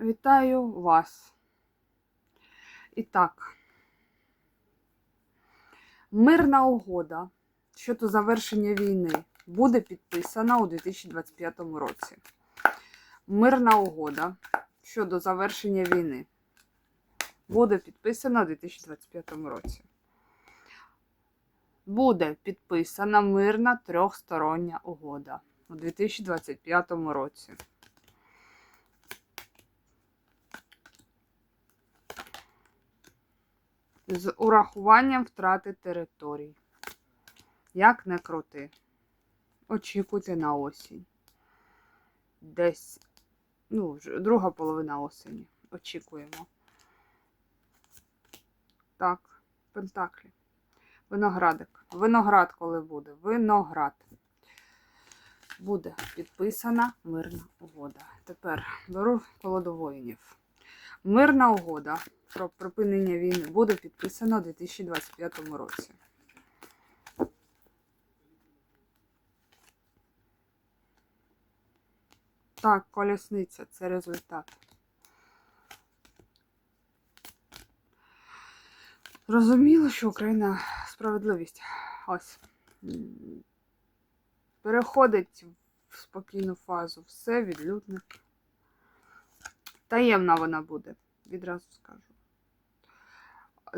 Вітаю вас. І так, мирна угода щодо завершення війни буде підписана у 2025 році. Мирна угода щодо завершення війни буде підписана у 2025 році. Буде підписана мирна трьохстороння угода у 2025 році. З урахуванням втрати територій. Як не крути. Очікуйте на осінь. Десь, ну, друга половина осені. Очікуємо. Так, Пентаклі. Виноградик. Виноград, коли буде. Виноград. Буде підписана мирна угода. Тепер беру колоду воїнів. Мирна угода про припинення війни буде підписана у 2025 році. Так, колісниця це результат. Зрозуміло, що Україна справедливість. Ось. Переходить в спокійну фазу. Все, відлюдник. Таємна вона буде, відразу скажу.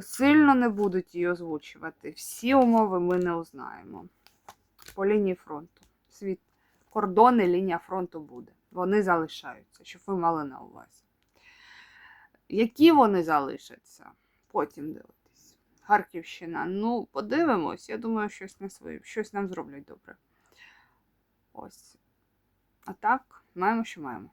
Сильно не будуть її озвучувати. Всі умови ми не узнаємо. По лінії фронту. Світ, кордони, лінія фронту буде. Вони залишаються, щоб ви мали на увазі. Які вони залишаться? Потім дивитись. Харківщина. Ну, подивимось. Я думаю, щось на свої, щось нам зроблять добре. Ось. А так, маємо, що маємо.